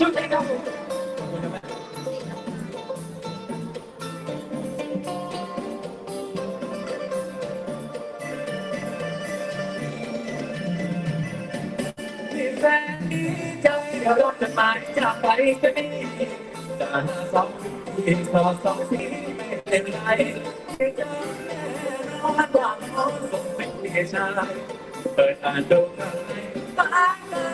ชุดไหนครับแฟนดีใจเดี๋ยวรถจะมาจากไปก็ดีจะหาสองทีขอสองทีไม่เป็นไรไม่เจอแน่นอนกว่าเขาส่งเป็นเด็กชายเปิดอ่านดูกันตาย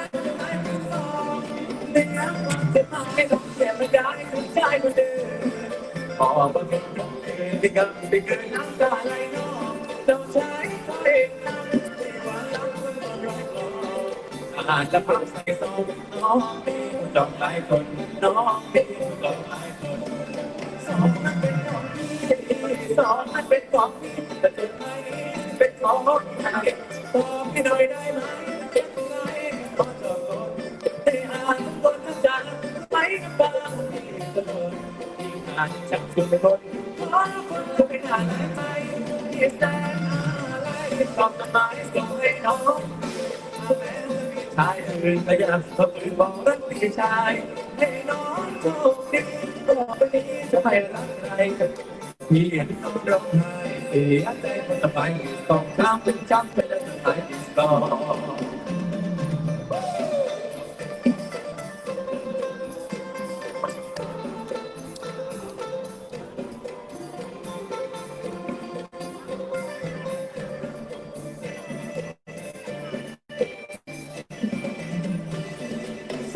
จะมาไม่ต้องเสียไม่ได้คุณชายคนเดิมพอมาเป็นน้องเองที่กันที่เกินน้ำตาไหลนองเราใช้ตัวเองนั้นที่ว่าเราคนรอรออาจจะพักใส่ซองน้องดอกหลายคนน้องมีดอกหลายคนสองมันเป็นของพี่สองมันเป็นของพี่แต่สุดท้ายเป็นของบอกพี่หน่อยได้ไหม อ่านจากคุณเป็นคนขอคนก็ไม่อ่านได้ไหมที่แสนอะไรตอบจดหมายส่งให้น้องชายอื่นพยายามทำอื่นบอกรักพี่ชายให้น้องโชคดีต่อไปนี้จะไม่รักใครกับพี่ต้องร้องไห้เสียใจคนต่อไปต้องทำเป็นจำเป็นแล้วหายต่อง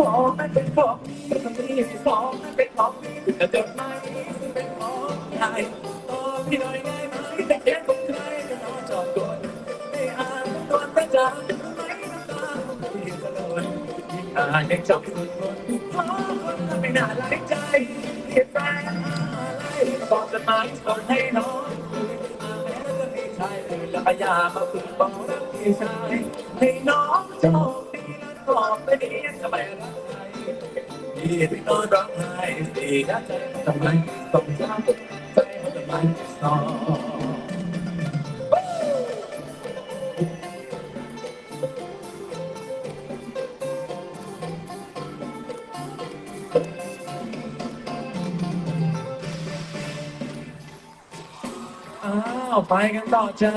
สองนั้นเป็นของคนที่สองนั้นเป็นของแต่จดหมายเป็นของใครตอบพี่หน่อยได้ไหมแต่เขียนของใครจะนอนจอดกดไม่อ่านตอนประจาไม่น้ำตาพี่ตลอดยิ่งอ่านยังจำสุดคนเพราะคนทำไม่น่าหลายใจเขียนแฟนอะไรบอกจดหมายส่งให้น้องอ่าแล้วก็มีชายอื่นแล้วพยายามาฝึกบอกรักพี่ชายให้น้องโชคดีและตอบ นี้จะไมรักใครที่พี่นอนร้องไห้เสียใจทำไมต้องช้ำใจทำไมสองอ้าวไปกันต่อจ้า